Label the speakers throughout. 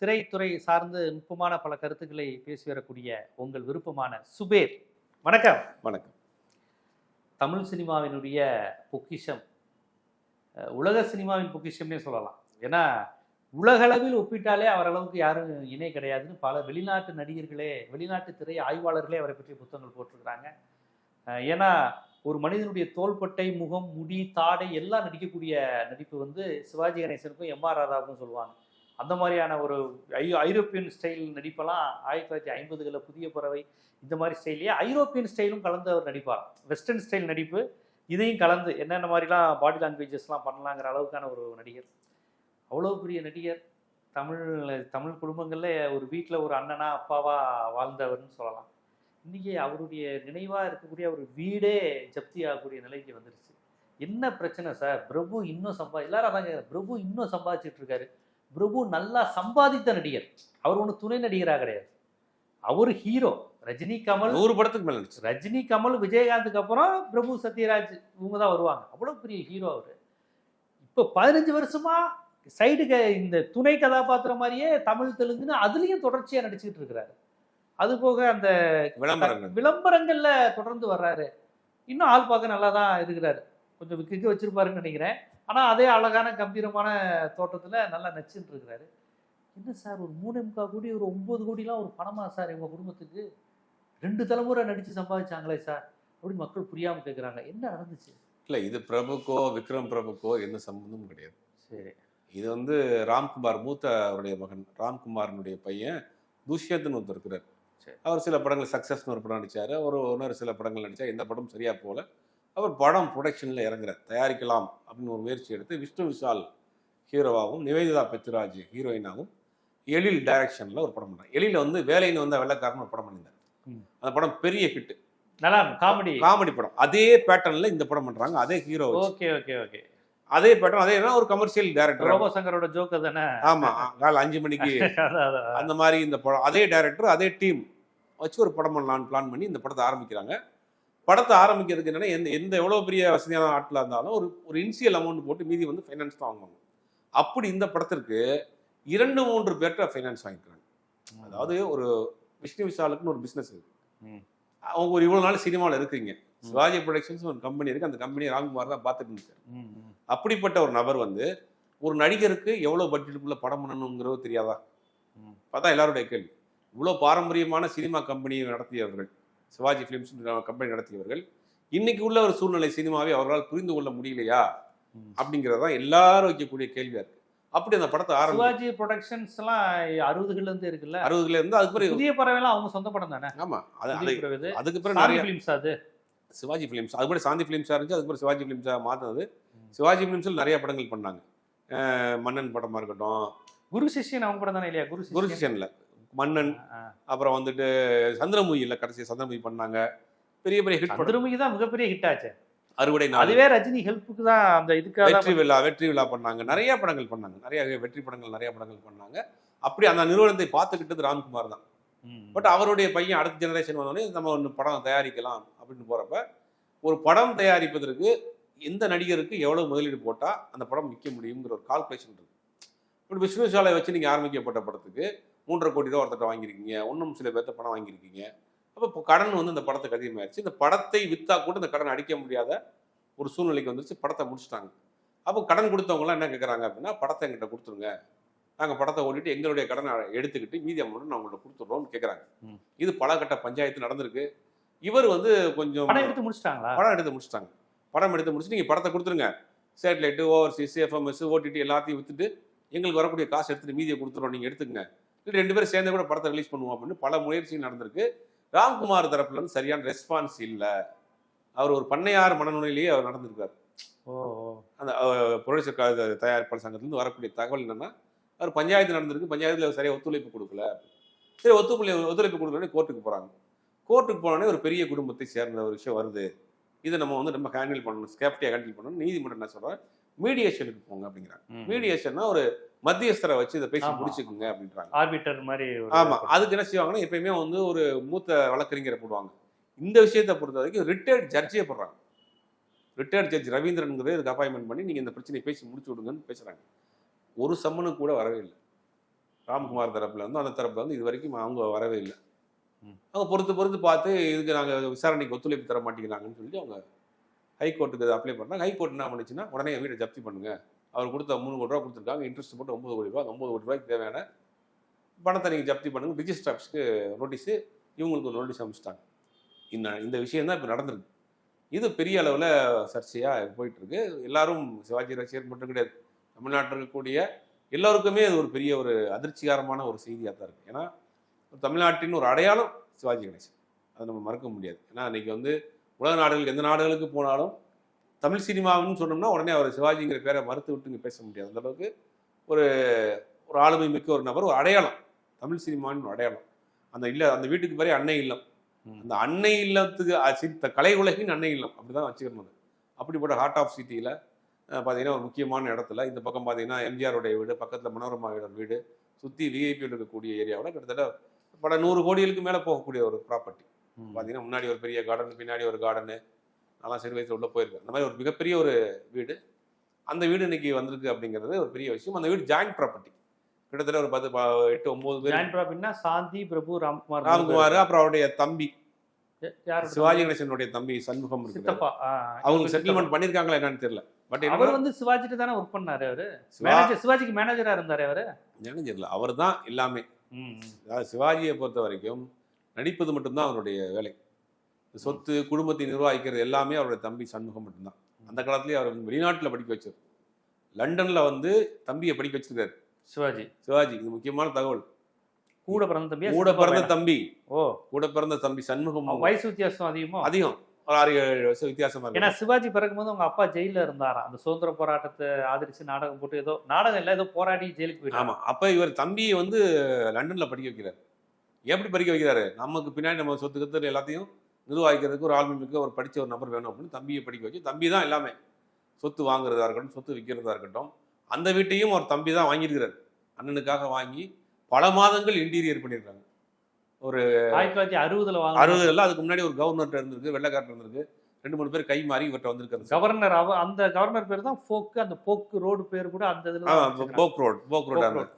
Speaker 1: திரைத்துறை சார்ந்து நுட்பமான பல கருத்துக்களை பேசி வரக்கூடிய உங்கள் விருப்பமான சுபேர். வணக்கம்.
Speaker 2: வணக்கம்.
Speaker 1: தமிழ் சினிமாவினுடைய பொக்கிஷம். உலக சினிமாவின் பொக்கிஷம்னே சொல்லலாம். ஏன்னா உலகளவில் ஒப்பிட்டாலே அவர் அளவுக்கு யாரும் இணை கிடையாதுன்னு பல வெளிநாட்டு நடிகர்களே வெளிநாட்டு திரை ஆய்வாளர்களே அவரை பற்றி புத்தகங்கள் போட்டிருக்கிறாங்க. ஏன்னா ஒரு மனிதனுடைய தோள்பட்டை முகம் முடி தாடை எல்லாம் நடிக்கக்கூடிய நடிப்பு வந்து சிவாஜி கணேசனுக்கும் எம் ஆர் ராதாவுக்கும் சொல்லுவாங்க. அந்த மாதிரியான ஒரு ஐ ஐரோப்பியன் ஸ்டைல் நடிப்பெல்லாம் ஆயிரத்தி தொள்ளாயிரத்தி ஐம்பதுகளில் புதிய பறவை இந்த மாதிரி ஸ்டைல்லையே ஐரோப்பியன் ஸ்டைலும் கலந்து அவர் நடிப்பார். வெஸ்டர்ன் ஸ்டைல் நடிப்பு இதையும் கலந்து என்னென்ன மாதிரிலாம் பாடி லாங்குவேஜஸ்லாம் பண்ணலாங்கிற அளவுக்கான ஒரு நடிகர். அவ்வளோ பெரிய நடிகர். தமிழ் தமிழ் குடும்பங்களில் ஒரு வீட்டில் ஒரு அண்ணனா அப்பாவா வாழ்ந்தவர்னு சொல்லலாம். இன்றைக்கி அவருடைய நினைவாக இருக்கக்கூடிய ஒரு வீடே ஜப்தி ஆகக்கூடிய நிலைக்கு வந்துருச்சு. என்ன பிரச்சனை சார்? பிரபு இன்னும் சம்பா எல்லாரும் அதான் பிரபு இன்னும் சம்பாதிச்சிட்டு இருக்காரு. பிரபு நல்லா சம்பாதித்த நடிகர். அவர் ஒன்றும் துணை நடிகராக கிடையாது. அவர் ஹீரோ ரஜினி கமல்
Speaker 2: நூறு படத்துக்கு மேல
Speaker 1: ரஜினி கமல் விஜயகாந்துக்கு அப்புறம் பிரபு சத்யராஜ் இவங்க தான் வருவாங்க. அவ்வளோ பெரிய ஹீரோ அவர். இப்போ பதினஞ்சு வருஷமா சைடு இந்த துணை கதாபாத்திரம் மாதிரியே தமிழ் தெலுங்குன்னு அதுலேயும் தொடர்ச்சியாக நடிச்சுக்கிட்டு இருக்கிறாரு. அது போக அந்த
Speaker 2: விளம்பரங்கள்.
Speaker 1: விளம்பரங்கள்ல தொடர்ந்து வர்றாரு. இன்னும் ஆள் பார்க்க நல்லா தான் இருக்கிறாரு. கொஞ்சம் விக்கு வச்சிருப்பாருன்னு நினைக்கிறேன். ஆனா அதே அழகான கம்பீரமான தோட்டத்துல நல்லா நச்சுன்னு இருக்கிறாரு என்ன சார் ஒரு மூணு முக்கால் கோடி ஒரு ஒன்பது கோடிலாம் ஒரு பணமா சார் எங்க குடும்பத்துக்கு? ரெண்டு தலைமுறை நடிச்சு சம்பாதிச்சாங்களே சார் அப்படின்னு மக்கள் புரியாம கேக்குறாங்க. என்ன நடந்துச்சு?
Speaker 2: இல்ல இது பிரபுக்கோ விக்ரம் பிரபுக்கோ எந்த சம்பந்தமும் கிடையாது.
Speaker 1: சரி.
Speaker 2: இது வந்து ராம்குமார் மூத்த அவருடைய மகன் ராம்குமாரனுடைய பையன் துஷ்யந்த்னு ஒருத்தர் இருக்கிறார்.
Speaker 1: சரி.
Speaker 2: அவர் சில படங்கள் சக்சஸ்னு ஒரு படம் நடிச்சாரு. அவர் இன்னொரு சில படங்கள் நடிச்சா எந்த படம் சரியா போல அவர் படம் ப்ரொடக்ஷன்ல இறங்குறார் தயாரிக்கலாம் அப்படின்னு ஒரு முயற்சி எடுத்து விஷ்ணு விஷால் ஹீரோவாகவும் நிவேதிதா பெத்ராஜ் ஹீரோயினாகவும் எழில் டைரக்ஷன்ல ஒரு படம் பண்ணார். எழில வந்து வேலைன்னு வந்த வெள்ளக்காரன் ஒரு படம் பண்ணியிருந்தார். அந்த படம் பெரிய ஹிட்
Speaker 1: நல்லா காமெடி
Speaker 2: காமெடி படம். அதே பேட்டர்ன்ல இந்த படம் பண்றாங்க. அதே ஹீரோ
Speaker 1: ஓகே ஓகே ஓகே
Speaker 2: அதே பேட்டர்ன் அதே ஒரு கமர்ஷியல் டைரக்டர்
Speaker 1: ரோபோ சங்கரோட ஜோக்கு தானே?
Speaker 2: ஆமா. காலை அஞ்சு மணிக்கு. அந்த மாதிரி இந்த படம் அதே டைரக்டர் அதே டீம் வச்சு ஒரு படம் பண்ணலாம்னு பிளான் பண்ணி இந்த படத்தை ஆரம்பிக்கிறாங்க. படத்தை ஆரம்பிக்கிறதுக்கு என்னன்னா எந்த எந்த எவ்வளோ பெரிய வசதியான ஆட்களாக இருந்தாலும் ஒரு ஒரு இனிஷியல் அமௌண்ட் போட்டு மீதி வந்து ஃபைனான்ஸ் தான் வாங்குவாங்க. அப்படி இந்த படத்திற்கு இரண்டு மூன்று பேர்கிட்ட ஃபைனான்ஸ் வாங்கிக்கிறாங்க. அதாவது ஒரு விஷ்ணு விஷாலுக்குன்னு ஒரு பிஸ்னஸ் இருக்கு. அவங்க ஒரு இவ்வளோ நாள் சினிமாவில் இருக்கீங்க சிவாஜி ப்ரொடக்ஷன்ஸ் ஒரு கம்பெனி இருக்கு. அந்த கம்பெனி ராம்குமார் தான் பார்த்துட்டு
Speaker 1: ம்.
Speaker 2: அப்படிப்பட்ட ஒரு நபர் வந்து ஒரு நடிகருக்கு எவ்வளோ பட்ஜெட்டுக்குள்ள படம் பண்ணணுங்கிறது தெரியாதா. பார்த்தா எல்லாருடைய கேள்வி. இவ்வளோ பாரம்பரியமான சினிமா கம்பெனியை நடத்தியவர்கள். சிவாஜி ஃபிலிம்ஸ் கம்பெனி நடத்தியவர்கள் இன்னைக்கு உள்ள ஒரு சூழ்நிலை சினிமாவை அவர்களால் புரிந்து கொள்ள முடியலையா?
Speaker 1: ம்.
Speaker 2: அப்படிங்கிறது தான் எல்லாரும் வைக்கக்கூடிய கேள்வியா இருக்கு. அப்படி அந்த படத்தை ஆரம்பி
Speaker 1: சிவாஜி ப்ரொடக்ஷன்ஸ் எல்லாம் அறுபதுகள்ல இருந்து இருக்குல்ல?
Speaker 2: அறுபதுல இருந்து அதுக்கு பிறகு
Speaker 1: புதிய பறவைலாம் அவங்க சொந்த படம் தானே?
Speaker 2: ஆமா. அது. அதுக்கு பிறகு நிறைய
Speaker 1: ஃபிலிம்ஸ் அது?
Speaker 2: சிவாஜி ஃபிலிம்ஸ் அது கூட சாந்தி ஃபிலிம்ஸாக இருந்துச்சு அதுக்கு பிறகு சிவாஜி ஃபிலிம்ஸாக மாற்றினது. சிவாஜி ஃபிலிம்ஸில் நிறைய படங்கள் பண்ணாங்க. மன்னன் படமா இருக்கட்டும்.
Speaker 1: குரு சிஷ்யன் அவங்க படம் தானே இல்லையா? குரு
Speaker 2: குரு
Speaker 1: சிஷ்யன்
Speaker 2: மன்னன். அப்புறம் வந்துட்டு சந்திரமுகியில் கடைசி சந்திரமுகி பண்ணாங்க. பெரிய பெரிய ஹிட்
Speaker 1: சந்திரமுகி தான் மிகப்பெரிய ஹிட் ஆச்சு.
Speaker 2: அறுவடை
Speaker 1: அதுவே ரஜினி ஹெல்ப்புக்கு தான் அந்த இதுக்காக
Speaker 2: வெற்றி விழா வெற்றி விழா பண்ணாங்க. நிறைய படங்கள் பண்ணாங்க. நிறைய வெற்றி படங்கள் நிறைய படங்கள் பண்ணாங்க. அப்படி அந்த நிறுவனத்தை பார்த்துக்கிட்டது ராம்குமார் தான். பட் அவருடைய பையன் அடுத்த ஜெனரேஷன் வந்தோடனே நம்ம ஒன்று படம் தயாரிக்கலாம் அப்படின்னு போறப்ப ஒரு படம் தயாரிப்பதற்கு எந்த நடிகருக்கு எவ்வளவு முதலீடு போட்டா அந்த படம் விற்க முடியுங்கிற ஒரு கால்குலேஷன் இருக்கு. இப்படி விஷ்ணுசாலை வச்சு நீங்க ஆரம்பிக்கப்பட்ட படத்துக்கு மூன்றரை கோடி ரூபா ஒருத்தட்ட வாங்கியிருக்கீங்க. இன்னும் சில பேர்த்த பணம் வாங்கியிருக்கீங்க. அப்போ இப்போ கடன் வந்து இந்த படத்துக்கு அதிகமாயிருச்சு. இந்த படத்தை வித்தா கூட இந்த கடன் அடிக்க முடியாத ஒரு சூழ்நிலைக்கு வந்துருச்சு. படத்தை முடிச்சிட்டாங்க. அப்போ கடன் கொடுத்தவங்கலாம் என்ன கேட்குறாங்க அப்படின்னா படத்தை எங்கிட்ட கொடுத்துருங்க. நாங்கள் படத்தை ஓட்டிட்டு எங்களுடைய கடனை எடுத்துக்கிட்டு மீதி அமௌண்ட் நான் உங்கள்ட்ட கொடுத்துட்றோம்னு கேட்குறாங்க. இது பல கட்ட பஞ்சாயத்து நடந்திருக்கு. இவர் வந்து கொஞ்சம்
Speaker 1: படம் எடுத்து முடிச்சிட்டாங்களா?
Speaker 2: படம் எடுத்து முடிச்சிட்டாங்க. படம் எடுத்து முடிச்சு நீங்கள் படத்தை கொடுத்துருங்க. சேட்டலைட்டு ஓவர்சீஸ் எஃப்எம்எஸ் ஓடிடி எல்லாத்தையும் வித்துட்டு எங்களுக்கு வரக்கூடிய காசு எடுத்துட்டு மீதியை கொடுத்துறோம் நீங்கள் எடுத்துக்கங்க. ரெண்டு பேரும் சேர்ந்து கூட படத்தை ரிலீஸ் பண்ணுவோம் அப்படின்னு பல முயற்சி நடந்திருக்கு. ராம்குமார் தரப்புல இருந்து சரியான ரெஸ்பான்ஸ் இல்லை. அவர் ஒரு பண்ணையார் மனநிலையிலேயே அவர் நடந்திருக்காரு. அந்த ப்ரொடியூசர் தயாரிப்பாளர் சங்கத்திலிருந்து வரக்கூடிய தகவல் என்னன்னா அவர் பஞ்சாயத்து நடந்திருக்கு. பஞ்சாயத்தில் சரியாக ஒத்துழைப்பு கொடுக்கல. சரி ஒத்துழைப்பு ஒத்துழைப்பு கொடுக்கலன்னு கோர்ட்டுக்கு போகிறாங்க கோர்ட்டுக்கு போனோடனே ஒரு பெரிய குடும்பத்தை சேர்ந்த ஒரு விஷயம் வருது. இதை நம்ம வந்து நம்ம ஹேண்டில் பண்ணணும் ஸ்கேப்டியாக ஹேண்டில் பண்ணணும். நீதிமன்றம் என்ன சொல்கிறேன் மீடியேஷனுக்கு போங்க அப்படிங்கிறாங்க. மீடியேஷன்னா ஒரு மத்தியஸ்தரை வச்சு இதை பேசி. முடிச்சுக்குங்க அப்படின்றாங்க.
Speaker 1: ஆர்பிட்டர் மாதிரி
Speaker 2: ஆமா. அதுக்கு என்ன செய்வாங்கன்னா எப்பயுமே வந்து ஒரு மூத்த வழக்கறிஞரை போடுவாங்க. இந்த விஷயத்தை பொறுத்த வரைக்கும் ரிட்டையர்ட் ஜட்ஜே போடுறாங்க. ரிட்டையர்ட் ஜட்ஜ் ரவீந்திரன்ங்கிறத இதுக்கு அப்பாயின்மெண்ட் பண்ணி நீங்க இந்த பிரச்சனையை பேசி முடிச்சு விடுங்கன்னு பேசுறாங்க. ஒரு சம்மனுக்கு கூட வரவே இல்லை. ராம்குமார் தரப்புல இருந்து அந்த தரப்புல வந்து இது வரைக்கும் அவங்க வரவே இல்லை. அவங்க பொறுத்து பொறுத்து பார்த்து இதுக்கு நாங்க விசாரணைக்கு ஒத்துழைப்பு தர மாட்டேங்கிறாங்கன்னு சொல்லிட்டு அவங்க ஹைகோர்ட்டுக்கு அப்ளை பண்ணாங்க ஹைகோர்ட் என்ன பண்ணுச்சுன்னா உடனே வீட்டை ஜப்தி பண்ணுங்க. அவர் கொடுத்த மூணு கோடி ரூபா கொடுத்துருக்காங்க. இன்ட்ரெஸ்ட் போட்டு ஒன்பது கோடி ரூபா அந்த ஒன்பது கோடி ரூபாய்க்கு தேவையான பணத்தை நீங்கள் ஜப்தி பண்ணுங்க. ரிஜிஸ்டர் ஆஃபீஸ்க்கு நோட்டீஸு இவங்களுக்கு ஒரு நோட்டீஸ் அனுப்பிச்சிட்டாங்க. இந்த இந்த விஷயம் தான் இப்போ நடந்திருக்கு. இது பெரிய அளவில் சர்ச்சையாக போயிட்டுருக்கு. எல்லாரும் சிவாஜி ரசிகர் மட்டும் கிடையாது. தமிழ்நாட்டில் இருக்கக்கூடிய எல்லோருக்குமே அது ஒரு பெரிய ஒரு அதிர்ச்சிகரமான ஒரு செய்தியாக தான் இருக்குது ஏன்னா தமிழ்நாட்டின் ஒரு அடையாளம் சிவாஜி கணேசன். அதை நம்ம மறக்க முடியாது. ஏன்னா அன்றைக்கி வந்து உலக நாடுகளுக்கு எந்த நாடுகளுக்கு போனாலும் தமிழ் சினிமாவுன்னு சொன்னோம்னா உடனே அவர் சிவாஜிங்கிற பேரை மறுத்து விட்டு இங்கே பேச முடியாது அந்த அளவுக்கு ஒரு ஒரு ஆளுமை மிக்க ஒரு நபர் ஒரு அடையாளம் தமிழ் சினிமான்னு ஒரு அடையாளம் அந்த இல்ல அந்த வீட்டுக்கு பேரே அன்னை இல்லம். அந்த அன்னை இல்லத்துக்கு கலை உலகின் அன்னை இல்லம் அப்படிதான் வச்சுக்கணும். அப்படிப்பட்ட ஹார்ட் ஆஃப் சிட்டியில் பார்த்தீங்கன்னா ஒரு முக்கியமான இடத்துல இந்த பக்கம் பார்த்தீங்கன்னா எம்ஜிஆருடைய வீடு பக்கத்தில் மனோரமாவோட வீடு சுற்றி விஐபி இருக்கக்கூடிய ஏரியாவில் கிட்டத்தட்ட பல நூறு கோடிகளுக்கு மேலே போகக்கூடிய ஒரு ப்ராப்பர்ட்டி. பார்த்தீங்கன்னா முன்னாடி ஒரு பெரிய கார்டன் பின்னாடி ஒரு கார்டனு நல்லா சிறு வயசுல உள்ள போயிருக்கேன் அந்த மாதிரி ஒரு மிகப்பெரிய ஒரு வீடு. அந்த வீடு இன்னைக்கு வந்திருக்கு அப்படிங்கிறது ஒரு பெரிய விஷயம். அந்த வீடு ஜாயிண்ட் ப்ராப்பர்ட்டி கிட்டத்தட்ட ஒரு பத்து எட்டு ஒன்பது பேர்.
Speaker 1: ஜாயின் ப்ராபிட்னா சாந்தி பிரபு ராம்குமார்
Speaker 2: ராம்குமார் அப்புறம் அவருடைய தம்பி. சிவாஜி கணேசனுடைய தம்பி சண்முகம்
Speaker 1: சித்தப்பா
Speaker 2: அவங்க செட்டில்மெண்ட் பண்ணிருக்காங்களா என்னன்னு தெரியல. பட்
Speaker 1: அவர் வந்து சிவாஜிட்டு தானே ஒர்க் பண்ணாரு அவரு. மேனேஜர் சிவாஜிக்கு மேனேஜரா இருந்தாரு அவரு?
Speaker 2: மேனேஜர்ல அவர் தான் எல்லாமே சிவாஜியை பொறுத்த வரைக்கும் நடிப்பது மட்டும்தான் அவருடைய வேலை. சொத்து குடும்பத்தை நிர்வகிக்கிறது எல்லாமே அவருடைய தம்பி சண்முகம் மட்டும்தான். அந்த காலத்துலயே அவர் வெளிநாட்டுல படிக்க வச்சார். லண்டன்ல வந்து தம்பியை படிக்க வச்சிருக்காரு.
Speaker 1: சிவாஜி.
Speaker 2: சிவாஜி இது முக்கியமான தகவல்.
Speaker 1: கூட பிறந்த தம்பியா?
Speaker 2: கூட பிறந்த? தம்பி.
Speaker 1: ஓ.
Speaker 2: கூட பிறந்த தம்பி சண்முகம்.
Speaker 1: வயசு வித்தியாசம் அதிகமோ?
Speaker 2: அதிகம். ஒரு ஆறு ஏழு வருஷம் வித்தியாசமா
Speaker 1: ஏன்னா சிவாஜி பிறக்கும்போது அவங்க அப்பா ஜெயில இருந்தாராம் அந்த சுதந்திர போராட்டத்தை ஆதரிச்சு நாடகம் போட்டு ஏதோ நாடகம் இல்ல ஏதோ போராடி ஜெயிலுக்கு போயிட்டாங்க
Speaker 2: ஆமா. அப்ப இவர் தம்பியை வந்து லண்டன்ல படிக்க வைக்கிறார். எப்படி படிக்க வைக்கிறாரு? நமக்கு பின்னாடி நம்ம சொத்து கத்து எல்லாத்தையும் நிர்வகிக்கிறதுக்கு ஒரு ஆளுமை மிக்க ஒரு படிச்ச ஒரு நபர் வேணும் அப்படின்னு தம்பியை படிக்க வச்சு தம்பி தான் எல்லாமே. சொத்து வாங்குறதா இருக்கட்டும் சொத்து விற்கிறதா இருக்கட்டும் அந்த வீட்டையும் ஒரு தம்பி தான் வாங்கியிருக்கிறார். அண்ணனுக்காக வாங்கி பல மாதங்கள் இன்டீரியர் பண்ணியிருக்காங்க. ஒரு
Speaker 1: ஆயிரத்தி தொள்ளாயிரத்தி அறுபதுல வாங்க
Speaker 2: அறுபதுல அதுக்கு முன்னாடி ஒரு கவர்னர்கிட்ட இருந்திருக்கு வெள்ளைக்காரர் இருந்திருக்கு. ரெண்டு மூணு பேர் கை மாறி இவர்கிட்ட வந்திருக்காரு.
Speaker 1: கவர்னர் அவ அந்த கவர்னர் பேர் தான் போக்கு அந்த போக்கு ரோடு பேர் கூட அந்த இதுல.
Speaker 2: Boag road Boag road.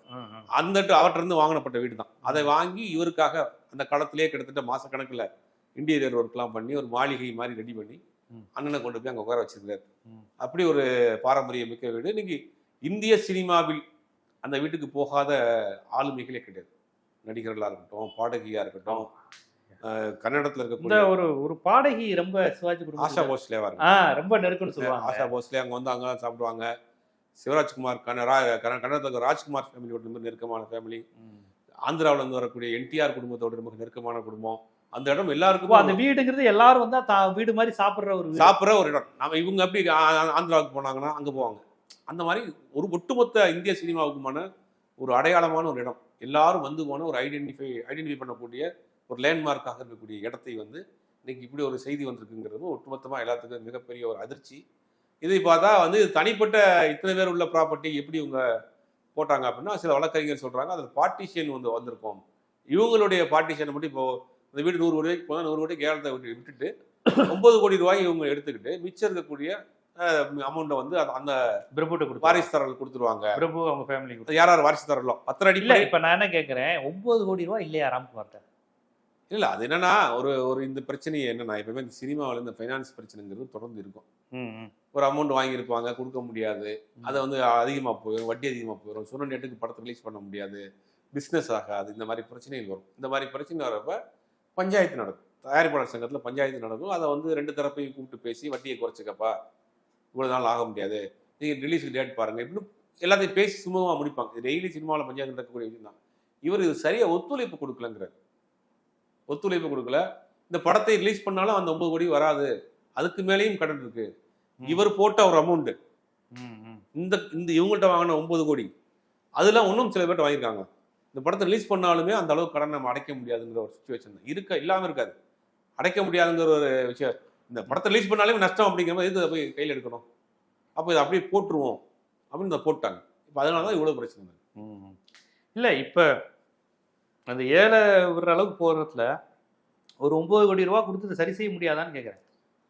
Speaker 2: அந்த. அவர்கிட்ட இருந்து வாங்கினப்பட்ட வீடு தான். அதை வாங்கி இவருக்காக அந்த காலத்திலேயே கிட்டத்தட்ட மாசக்கணக்குல இன்டீரியர் ஒர்க்லாம் பண்ணி ஒரு மாளிகை மாதிரி ரெடி பண்ணி. அண்ணனை கொண்டு போய் அங்க உட்கார வச்சிருக்காரு
Speaker 1: ம்.
Speaker 2: அப்படி ஒரு பாரம்பரிய மிக்க வீடு. இன்னைக்கு இந்திய சினிமாவில் அந்த வீட்டுக்கு போகாத ஆளுமைகளே கிடையாது. நடிகர்களா இருக்கட்டும் பாடகியா இருக்கட்டும் கன்னடத்துல
Speaker 1: இந்த
Speaker 2: இருக்கக்கூடிய
Speaker 1: ஒரு ஒரு பாடகி ரொம்ப சிவாஜி
Speaker 2: ஆஷா போஸ்லேவா
Speaker 1: ஆ
Speaker 2: இருக்கட்டும்
Speaker 1: ரொம்ப நெருக்கம்னு சொல்லுவாங்க.
Speaker 2: ஆஷா போஸ்லே அங்க வந்து அங்க சாப்பிடுவாங்க. சிவராஜ்குமார் கன்ன ரா- கன்ன- கன்னடத்துல இருக்க ராஜ்குமார் ஃபேமிலியோட ரொம்ப நெருக்கமான ஃபேமிலி. ஆந்திராவுல இருந்து வரக்கூடிய என்டிஆர் குடும்பத்தோட ரொம்ப நெருக்கமான குடும்பம். அந்த இடம் எல்லாருக்கும்
Speaker 1: அந்த வீடுங்கிறது எல்லாரும் வந்தா தா- வீடு மாதிரி சாப்பிடுற ஒரு
Speaker 2: சாப்பிட்ற ஒரு இடம். நாம இவங்க எப்படி ஆந்திராவுக்கு போனாங்கன்னா அங்க போவாங்க. அந்த மாதிரி ஒரு ஒட்டுமொத்த இந்திய சினிமாவுக்குமான ஒரு அடையாளமான ஒரு இடம். எல்லாரும் வந்து போன ஒரு ஐடென்டிஃபை ஐடென்டிஃபை பண்ணக்கூடிய ஒரு லேண்ட்மார்க்காக இருக்கக்கூடிய இடத்தை வந்து இன்னைக்கு இப்படி ஒரு செய்தி வந்திருக்குங்கிறது ஒட்டுமொத்தமா எல்லாத்துக்கும் மிகப்பெரிய ஒரு அதிர்ச்சி. இதை பார்த்தா வந்து தனிப்பட்ட இத்தனை பேர் உள்ள ப்ராப்பர்ட்டி எப்படி இவங்க போட்டாங்க அப்படின்னா சில வழக்கறிஞர் சொல்றாங்க அதில் பார்ட்டிஷன் வந்து வந்திருக்கும். இவங்களுடைய பார்ட்டிஷனை மட்டும் இப்போ இந்த வீடு நூறு கோடிக்கு போனால் நூறு ஏழத்தை விட்டு விட்டுட்டு ஒன்பது கோடி ரூபாய் இவங்க எடுத்துக்கிட்டு மிச்சம் இருக்கக்கூடிய அமௌண்ட்டை வந்து அந்த- அந்த
Speaker 1: பிரபுட்ட கொடுப்பாரு
Speaker 2: வாரிசுதாரர்கள் கொடுத்துருவாங்க.
Speaker 1: பிரபு அவங்க ஃபேமிலி
Speaker 2: யார் யார் வாரிசுதாரர்களோ பத்திர
Speaker 1: இல்ல
Speaker 2: அடிப்படை
Speaker 1: இப்ப நான் என்ன கேக்குறேன்? ஒன்பது கோடி ரூபாய் இல்லையா ராம்குமார்ட்ட?
Speaker 2: இல்ல அது என்னன்னா ஒரு ஒரு இந்த பிரச்சனை என்னன்னா எப்பவுமே இந்த சினிமாவில் இந்த ஃபைனான்ஸ் பிரச்சனைங்கிறது தொடர்ந்து இருக்கும். ஒரு அமௌண்ட் வாங்கியிருப்பாங்க கொடுக்க முடியாது. அதை வந்து அதிகமாக போயிடும் வட்டி அதிகமாக போயிடும் சொன்ன நேட்டுக்கு படத்தை ரிலீஸ் பண்ண முடியாது. பிஸ்னஸ் ஆகாது. இந்த மாதிரி பிரச்சனைகள் வரும். இந்த மாதிரி பிரச்சனை வரப்ப பஞ்சாயத்து நடக்கும். தயாரிப்பாளர் சங்கத்தில் பஞ்சாயத்து நடக்கும். அதை வந்து ரெண்டு தரப்பையும் கூப்பிட்டு பேசி வட்டியை குறைச்சிக்கப்பா. இவ்வளோ நாள் ஆக முடியாது. நீங்கள் ரிலீஸுக்கு டேட் பாருங்க. இப்படி எல்லாத்தையும் பேசி சுமூகமாக முடிப்பாங்க. டெய்லி சினிமாவில் பஞ்சாயத்து நடக்கக்கூடிய விஷயம் தான் இவர் இது சரியாக ஒத்துழைப்பு கொடுக்கலங்கிறார். ஒத்துழைப்பு கொடுக்கல. இந்த படத்தை ரிலீஸ் பண்ணாலும் அந்த ஒன்பது கோடி வராது. அதுக்கு மேலேயும் கடன் இருக்கு. இவர் போட்ட ஒரு அமௌண்ட் இந்த இந்த இவங்கள்ட்ட வாங்கின ஒன்பது கோடி. அதெல்லாம் இன்னும் சில பேர்ட்ட வாங்கியிருக்காங்க. இந்த படத்தை ரிலீஸ் பண்ணாலுமே அந்த அளவுக்கு கடன் நம்ம அடைக்க முடியாதுங்கிற ஒரு சுச்சுவேஷன் இருக்க? இல்லாம இருக்காது. அடைக்க முடியாதுங்கிற ஒரு விஷயம். இந்த படத்தை ரிலீஸ் பண்ணாலே நஷ்டம் அப்படிங்கிற மாதிரி அதை போய் கையில் எடுக்கணும்? அப்போ இதை அப்படியே போட்டுருவோம் அப்படின்னு இதை போட்டாங்க. இப்போ அதனால தான் இவ்வளோ பிரச்சனை.
Speaker 1: இல்ல இப்ப அந்த ஏழை விடுற அளவுக்கு போறதுல ஒரு ஒன்பது கோடி ரூபா கொடுத்து இதை சரி செய்ய முடியாதான்னு கேக்குறேன்.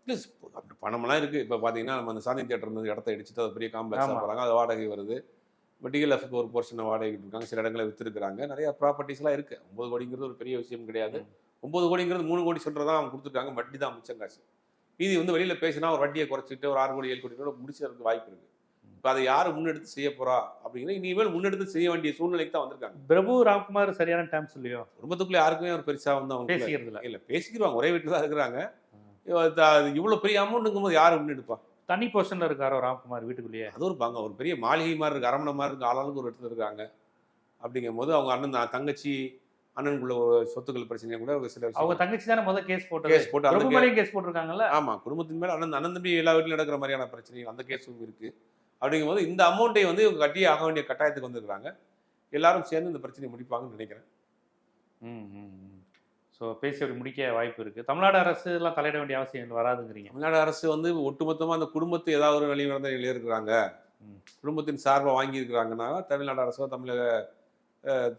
Speaker 2: இல்ல அப்படி பணமெல்லாம் இருக்கு. இப்போ பார்த்தீங்கன்னா நம்ம அந்த சாந்தி தியேட்டர் இருந்து இடத்த இடிச்சுட்டு அது பெரிய காம்ப்ளெக்ஸாக. போகிறாங்க அது வாடகை வருது. டிஎல்எஃப்க்கு ஒரு போர்ஷனை வாடகை இருக்காங்க சில இடங்களை வித்துருக்காங்க நிறைய ப்ராப்பர்ட்டிஸ்லாம் இருக்கு. ஒன்பது கோடிங்கிறது ஒரு பெரிய விஷயம் கிடையாது. ஒன்பது கோடிங்கிறது மூணு கோடி சொல்றதா அவங்க கொடுத்துருக்காங்க. வட்டி தான் மிச்சம் காசு. மீதி வந்து வெளியில பேசினா ஒரு வட்டியை குறைச்சிட்டு ஒரு ஆறு கோடி ஏழு கோடி கூட முடிச்சதுக்கு வாய்ப்பு இருக்கு. இப்போ அதை யார் முன்னெடுத்து செய்ய போறா அப்படிங்கிற இனிமேல் முன்னெடுத்து செய்ய வேண்டிய சூழ்நிலைக்கு தான் வந்திருக்காங்க.
Speaker 1: பிரபு ராம்குமார் சரியான டைம் சொல்லியோ
Speaker 2: குடும்பத்துக்குள்ள யாருக்குமே ஒரு பெருசா வந்து அவங்க
Speaker 1: பேசிக்கிறது இல்ல
Speaker 2: இல்ல பேசிக்கிடுவாங்க ஒரே வீட்டில் தான் இருக்கிறாங்க. இவ்வளவு பெரிய அமௌண்ட்டுங்கும் போது யார் முன்னெடுப்பா?
Speaker 1: தனி பொசிஷன்ல இருக்காரோ ராம்குமார் வீட்டுக்குள்ளேயே?
Speaker 2: அது ஒரு பாங்க ஒரு பெரிய மாளிகை மாதிரி இருக்கு அரமணை மாதிரி இருக்கு ஆளாளுக்கு ஒரு இடத்துல இருக்காங்க. அப்படிங்கும் போது அவங்க அண்ணன் தங்கச்சி அண்ணனுக்குள்ள சொத்துக்கள் பிரச்சனை கூட ஒரு சில
Speaker 1: அவங்க தங்கச்சி தானே முதல் கேஸ் போட்டது?
Speaker 2: கேஸ் போட்டு அந்த
Speaker 1: மேலேயும் கேஸ் போட்டிருக்காங்கல்ல?
Speaker 2: ஆமா குடும்பத்தின் மேல அண்ணன் அண்ணன் தம்பி எல்லா வீட்லயும் நடக்கிற மாதிரியான பிரச்சனைகள் அந்த கேஸும் இருக்கு. அப்படிங்கும்போது இந்த அமௌண்ட்டை வந்து இவங்க கட்டியே ஆக வேண்டிய கட்டாயத்துக்கு வந்திருக்காங்க எல்லாரும் சேர்ந்து இந்த பிரச்சனையை முடிப்பாங்கன்னு நினைக்கிறேன்.
Speaker 1: ஸோ பேசி அப்படி முடிக்க வாய்ப்பு இருக்கு. தமிழ்நாடு அரசு எல்லாம் தலையிட வேண்டிய அவசியம் வராதுங்கிறீங்க?
Speaker 2: தமிழ்நாடு அரசு வந்து ஒட்டுமொத்தமா அந்த குடும்பத்தை ஏதாவது ஒரு வழிவந்த நிலையில் இருக்கிறாங்க. குடும்பத்தின் சார்பா வாங்கி இருக்கிறாங்கன்னா தமிழ்நாடு அரசோ தமிழக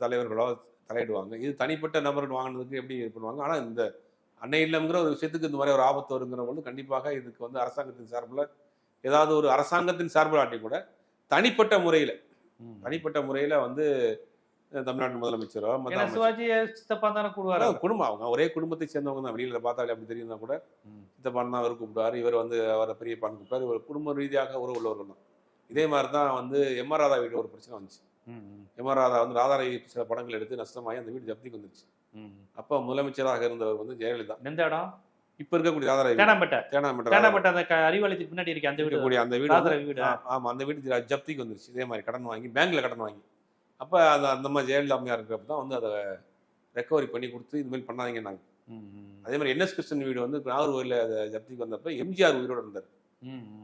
Speaker 2: தலைவர்களோ தலையிடுவாங்க. இது தனிப்பட்ட நபர்கள் வாங்கினதுக்கு எப்படி இது பண்ணுவாங்க? ஆனா இந்த அன்னை இல்லம்ங்கிற ஒரு விஷயத்துக்கு இந்த மாதிரி ஒரு ஆபத்து வருங்கிற பொழுது கண்டிப்பாக இதுக்கு வந்து அரசாங்கத்தின் சார்பில் ஏதாவது ஒரு அரசாங்கத்தின் சார்பில் ஆட்டி கூட தனிப்பட்ட முறையில் தனிப்பட்ட முறையில் வந்து தமிழ்நாட்டு முதலமைச்சரோ
Speaker 1: சிவாஜி சித்தப்பா தானே கூடுவாரு.
Speaker 2: குடும்பம். அவங்க ஒரே குடும்பத்தை சேர்ந்தவங்க தான். வெளியில பார்த்தாலே அப்படி தெரியும் தான் கூட. சித்தப்பான் தான் அவர் கூப்பிட்டாரு இவர் வந்து அவரை பெரியப்பான்னு கூப்பிட்டாரு இவர் குடும்ப ரீதியாக உறவு உள்ளவர்கள் தான். இதே மாதிரி தான் வந்து எம்ஆர் ராதா வீட்டில் ஒரு பிரச்சனை வந்துச்சு.
Speaker 1: ம், ம்,
Speaker 2: எம்ஆர் ராதா வந்து ராதாரை சில படங்கள் எடுத்து நஷ்டமாகி அந்த வீடு ஜப்திக்கு வந்துருச்சு. அப்போ முதலமைச்சராக இருந்தவர் வந்து ஜெயலலிதா.
Speaker 1: எந்த இடம்?
Speaker 2: இப்ப இருக்கக்கூடிய ராதாரை வீடு,
Speaker 1: தேனாம்பேட்டை.
Speaker 2: தேனாம்பேட்டை
Speaker 1: தேனாம்பேட்டை அந்த அறிவாலயத்துக்கு பின்னாடி இருக்கு அந்த வீடு.
Speaker 2: அந்த வீடு ஆமா அந்த வீடு ஜப்திக்கு வந்துருச்சு. இதே மாதிரி கடன் வாங்கி பேங்க்ல கடன் வாங்கி. அப்ப அந்த அந்த மாதிரி ஜெயலலிதா அம்மையார் இருக்கிறப்ப தான் வந்து அதை ரெக்கவரி பண்ணி கொடுத்து இது மாதிரி பண்ணாதீங்க நாங்க
Speaker 1: ம், ம்,
Speaker 2: அதே மாதிரி என்எஸ் கிருஷ்ணன் வீடு வந்து நாகர்கோவிலில் அதை ஜப்திக்கு வந்தப்ப எம்ஜிஆர் உயிரோட இருந்தார்.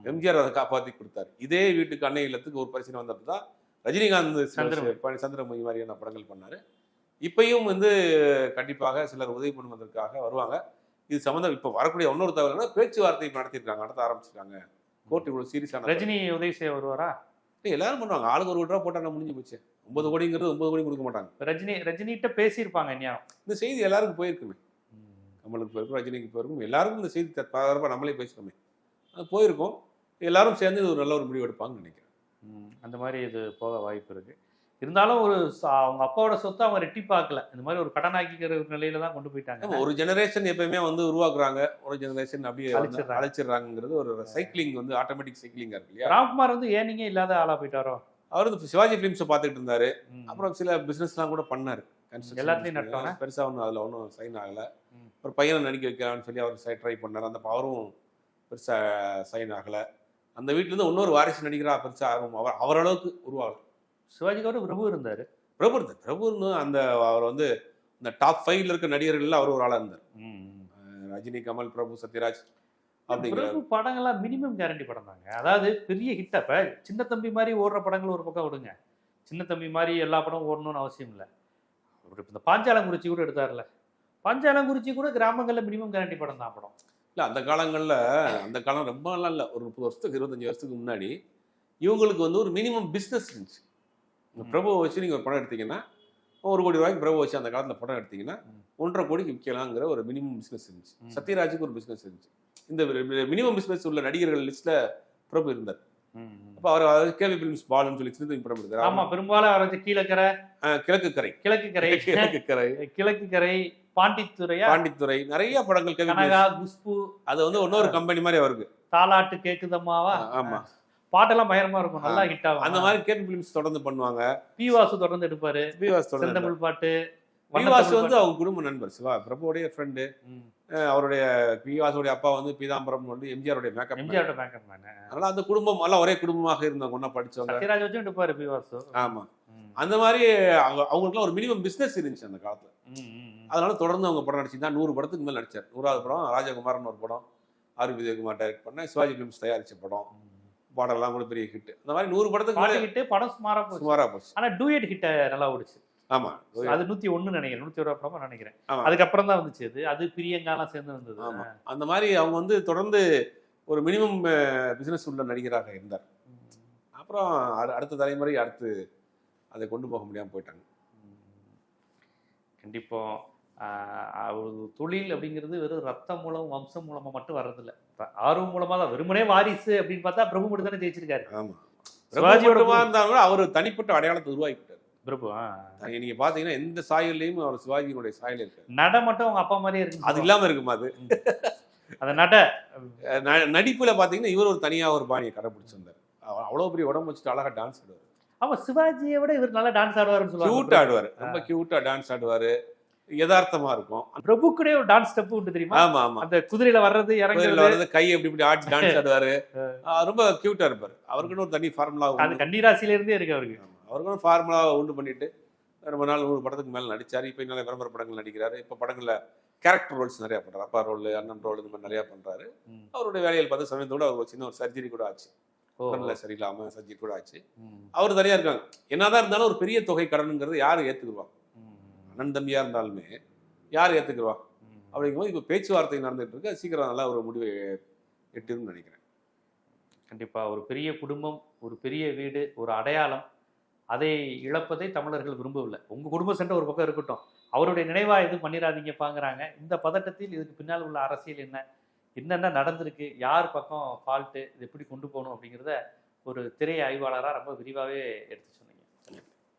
Speaker 2: எம்ஜிஆர் அதை காப்பாத்தி கொடுத்தாரு. இதே வீட்டுக்கு அன்னை இல்லத்துக்கு ஒரு பிரச்சனை வந்தப்ப தான் ரஜினிகாந்த். ப- சந்திரமுகி மாதிரியான படங்கள் பண்ணாரு. இப்பயும் வந்து கண்டிப்பாக சிலர் உதவி பண்ணுவதற்காக வருவாங்க. இது சம்மந்தம் இப்போ வரக்கூடிய இன்னொரு தகவல்னா பேச்சுவார்த்தை நடத்தியிருக்காங்க நடத்த ஆரம்பிச்சிருக்காங்க. கோர்ட் இவ்வளவு சீரியஸான
Speaker 1: ரஜினி உதவி செய்ய வருவாரா?
Speaker 2: எல்லாரும் பண்ணுவாங்க. ஆளுக்கு ஒரு கோடி ரூபா போட்டா நான் முடிஞ்சு போச்சு. ஒன்பது கோடிங்கிறது ஒன்பது கோடி கொடுக்க மாட்டாங்க.
Speaker 1: ரஜினி ரஜினிகிட்ட பேசியிருப்பாங்க இனியா
Speaker 2: இந்த செய்தி எல்லாருக்கும் போயிருக்குமே. கமலுக்கு போயிருக்கும் ரஜினிக்கு போயிருக்கும். எல்லாருக்கும் இந்த செய்தி பரபரப்பாக நம்மளே பேசுகிறோமே அது போயிருக்கோம். எல்லாரும் சேர்ந்து ஒரு நல்ல ஒரு முடிவு எடுப்பாங்கன்னு நினைக்கிறேன்.
Speaker 1: அந்த மாதிரி இது போக வாய்ப்பு இருக்கு. இருந்தாலும் ஒரு அவங்க அப்பாவோட சொத்தை அவங்க ரெட்டி பார்க்கல இந்த மாதிரி ஒரு கடனாக்கிக்கிற நிலையில தான் கொண்டு போயிட்டாங்க.
Speaker 2: ஒரு ஜெனரேஷன் எப்பயுமே வந்து உருவாக்குறாங்க. ஒரு ஜெனரேஷன் அப்படியே. அழைச்சிடுறாங்கிறது ஒரு சைக்கிளிங் வந்து ஆட்டோமேட்டிக் சைக்கிளிங்கா இருக்கு இல்லையா?
Speaker 1: ராம்குமார் வந்து ஏனிங்க இல்லாத ஆளா போயிட்டாரோ?
Speaker 2: அவர் வந்து சிவாஜி ஃபிலிம்ஸை பார்த்துட்டு இருந்தாரு. அப்புறம் சில பிசினஸ்லாம் கூட பண்ணாரு. Construction
Speaker 1: எல்லாத்துலயும்
Speaker 2: business.
Speaker 1: நட்டானா?
Speaker 2: பெருசா ஒன்றும் அதுல ஒன்றும் சைன் ஆகல. ஒரு பையனை நடிக்க வைக்கலாம்னு சொல்லி அவர் ட்ரை பண்ணாரு. அந்த அவரும் பெருசா சைன் ஆகல. அந்த வீட்டுல இருந்து இன்னொரு வாரிசு நடிகரா பெருசா ஆகும். அவர் அவர் அளவுக்கு உருவாகல.
Speaker 1: சிவாஜிக்கு ஒரு பிரபு இருந்தாரு.
Speaker 2: பிரபு இருந்தார். பிரபுன்னு அந்த அவர் வந்து இந்த டாப் ஃபைவ்ல இருக்க நடிகர்கள்ல அவர் ஒரு ஆளா இருந்தார். ரஜினி கமல் பிரபு சத்யராஜ் அப்படிங்கிற
Speaker 1: பிரபு படங்கள்லாம் மினிமம் கேரண்டி படம் தாங்க. அதாவது பெரிய ஹிட் அப்ப சின்ன தம்பி மாதிரி ஓடுற படங்கள் ஒரு பக்கம் விடுங்க. சின்ன தம்பி மாதிரி எல்லா படமும் ஓடணும்னு அவசியம் இல்லை. அவர் இந்த பாஞ்சாலங்குறிச்சி கூட எடுத்தார்ல. பாஞ்சாலங்குறிச்சி கூட கிராமங்கள்ல மினிமம் கேரண்டி படம் தான் படம்.
Speaker 2: இல்ல அந்த காலங்கள்ல அந்த காலம் ரொம்ப நாள் இல்ல ஒரு முப்பது வருஷத்துக்கு இருபத்தஞ்சு வருஷத்துக்கு முன்னாடி இவங்களுக்கு வந்து ஒரு மினிமம் பிசினஸ் இருந்துச்சு. இந்த. பிரபுவை வச்சு நீங்க ஒரு படம் எடுத்தீங்கன்னா ஒரு கோடி ரூபாய்க்கு பிரபு வச்சு அந்த காலத்துல படம் எடுத்தீங்கன்னா. ஒன்றரை கோடிக்கு விற்கலாங்கிற ஒரு மினிமம் பிசினஸ் இருந்துச்சு. சத்யராஜுக்கு ஒரு பிசினஸ் இருந்துச்சு. இந்த மினிமம் பிசினஸ் உள்ள நடிகர்கள் லிஸ்ட்ல பிரபு இருந்தார். அப்ப அவர் கேவி பிலிம்ஸ் பால்னு சொல்லி சின்ன படம் எடுத்தார்
Speaker 1: ஆமா பெரும்பாலும் அவரை வச்சு கீழக்கரை
Speaker 2: கிழக்கு கரை.
Speaker 1: கிழக்கு கரை.
Speaker 2: கிழக்கு கரை.
Speaker 1: கிழக்கு கரை பாண்டித்துறையா?
Speaker 2: பாண்டித்துறை. நிறைய படங்கள்
Speaker 1: குஷ்பு
Speaker 2: அது வந்து இன்னொரு கம்பெனி மாதிரி அவருக்கு.
Speaker 1: தாலாட்டு கேக்குதம்மாவா?
Speaker 2: ஆமா.
Speaker 1: பாட்டெல்லாம் பயங்கரமா இருக்கும். நல்லா ஹிட் ஆகும்.
Speaker 2: அந்த மாதிரி கேபி பிலிம்ஸ் தொடர்ந்து பண்ணுவாங்க.
Speaker 1: பி வாசு தொடர்ந்து எடுப்பாரு.
Speaker 2: பிவாஸ் தொடர்ந்து
Speaker 1: செந்தமிழ் பாட்டு
Speaker 2: பிவாஸ்
Speaker 1: வண்ணத்தமிழ்
Speaker 2: வந்து அவங்க குடும்ப நண்பர் சிவா. பிரபுவோடைய ஃப்ரெண்டு. அவருடைய பிவாஸோடைய அப்பா வந்து பீதாம்பரம் வந்து எம்ஜிஆருடைய மேக்கப்
Speaker 1: எம்ஜிஆரோட பேக்கப் மேனு
Speaker 2: அதனால அந்த குடும்பம் எல்லாம் ஒரே குடும்பமாக இருந்தவங்க ஒன்றா படிச்சவங்க.
Speaker 1: சத்யராஜ் வச்சும் எடுப்பாரு பி வாசு.
Speaker 2: ஆமா. அந்த மாதிரி அவங்க- அவங்களுக்குலாம் ஒரு மினிமம் பிசினஸ் இருந்துச்சு அந்த காலத்துல. அதனால தொடர்ந்து அவங்க படம் நடிச்சிருந்தா நூறு படத்துக்கு மேல நடிச்சார். நூறாவது படம் ராஜகுமார்னு ஒரு படம் ஆர் விஜயகுமார் டைரக்ட் பண்ண சிவாஜி பிலிம்ஸ் தயாரிச்ச படம். பாடலாம் கூட பெரிய ஹிட் அந்த மாதிரி நூறு படத்துக்கு மேலே
Speaker 1: பாட்டுக்கிட்டு படம் சுமாரா போச்சு.
Speaker 2: சுமாரா போச்சு.
Speaker 1: ஆனா டூயட் ஹிட்ட நல்லா ஓடிச்சு.
Speaker 2: ஆமா
Speaker 1: அது நூத்தி ஒண்ணு நினைக்கிறேன் நூத்தி ஒரு படமா நினைக்கிறேன். அதுக்கப்புறம் தான் வந்துச்சு அது. அது பிரியங்காலாம் சேர்ந்து வந்தது.
Speaker 2: ஆமா. அந்த மாதிரி அவங்க வந்து தொடர்ந்து ஒரு மினிமம் பிசினஸ் உள்ள நடிகராக இருந்தார். அப்புறம் அடு- அடுத்த தலைமுறை அடுத்து அதை கொண்டு போக முடியாம போயிட்டாங்க.
Speaker 1: கண்டிப்பா. ஆஹ் ஒரு தொழில் அப்படிங்கிறது வெறும் ரத்தம் மூலம் வம்சம் மூலமா மட்டும் வர்றதில்ல. ஆர்வம் மூலமா தான். வெறுமனே வாரிசு அப்படின்னு பார்த்தா பிரபு மட்டும் தானே ஜெயிச்சிருக்காரு.
Speaker 2: ஆமா. இருந்தாலும் அவர் தனிப்பட்ட அடையாளத்தை உருவாக்கிட்டார்.
Speaker 1: பிரபு.
Speaker 2: நீங்க பாத்தீங்கன்னா எந்த சாயல்லையும் அவர் சிவாஜியினுடைய சாயல் இருக்காரு
Speaker 1: நட மட்டும் அவங்க அப்பா மாதிரியே இருக்கு
Speaker 2: அது இல்லாம இருக்குமா அது?
Speaker 1: அந்த நட.
Speaker 2: நடிப்புல பாத்தீங்கன்னா இவர் ஒரு தனியா ஒரு பாணியை கடைபிடிச்சிருந்தார் அவ- அவ்வளவு பெரிய உடம்பு வச்சுட்டு அழகா டான்ஸ் ஆடுவார்.
Speaker 1: ஆமா சிவாஜியை விட இவர் நல்லா டான்ஸ் ஆடுவாருன்னு சொல்லுவாங்க.
Speaker 2: ஆடுவார். ரொம்ப கியூட்டா டான்ஸ் ஆடுவாரு. யதார்த்தமா இருக்கும்.
Speaker 1: பிரபு கூட ஒரு டான்ஸ் ஸ்டெப் உண்டு தெரியுமா?
Speaker 2: ஆமா ஆமா.
Speaker 1: அந்த குதிரையில வர்றது இறங்குறது.
Speaker 2: வர்றது கை எப்படி இப்படி ஆடி டான்ஸ் ஆடுவாரு. ரொம்ப கியூட்டா இருப்பாரு. அவருக்குன்னு ஒரு தனி ஃபார்முலா
Speaker 1: அது கன்னிராசில இருந்தே இருக்கு அவருக்கு.
Speaker 2: அவருக்கும் ஃபார்முலா உண்டு பண்ணிட்டு ரொம்ப நாள் நூறு படத்துக்கு மேல நடிச்சாரு. இப்போ நல்ல விளம்பர படங்கள் நடிக்கிறாரு. இப்போ படங்கள்ல கேரக்டர் ரோல்ஸ் நிறைய பண்றாரு. அப்பா ரோல் அண்ணன் ரோல் இந்த மாதிரி நிறைய பண்றாரு. அவருடைய வேலையில் பார்த்து சமயத்தோட அவர் ஒரு சின்ன ஒரு சர்ஜரி கூட ஆச்சு.
Speaker 1: ஓ.
Speaker 2: உடல்ல சரியில்லாம சர்ஜரி கூட ஆச்சு. அவர் தனியா இருக்காங்க. என்னதான் இருந்தாலும் ஒரு பெரிய தொகை கடனுங்கிறது யாரு ஏத்துக்குருவா
Speaker 1: ம்.
Speaker 2: அண்ணன் தம்பியா இருந்தாலுமே யார் ஏத்துக்குருவா
Speaker 1: ம்.
Speaker 2: அப்படிங்கும்போது இப்போ பேச்சுவார்த்தை நடந்துட்டு இருக்கு சீக்கிரம் நல்லா ஒரு முடிவை எட்டுன்னு நினைக்கிறேன்.
Speaker 1: கண்டிப்பா. ஒரு பெரிய குடும்பம் ஒரு பெரிய வீடு ஒரு அடையாளம் அதை இழப்பதை தமிழர்கள் விரும்பவில்லை. உங்க குடும்ப சண்டை ஒரு பக்கம் இருக்கட்டும். அவருடைய நினைவா எதுவும் பண்ணிடாதீங்கப்பாங்கிறாங்க இந்த பதட்டத்தில் இதுக்கு பின்னால் உள்ள அரசியல் என்ன? என்னென்ன நடந்திருக்கு? யார் பக்கம் ஃபால்ட்டு இது எப்படி கொண்டு போகணும் அப்படிங்கிறத ஒரு திரை ஆய்வாளராக ரொம்ப விரிவாகவே எடுத்து சொன்னீங்க.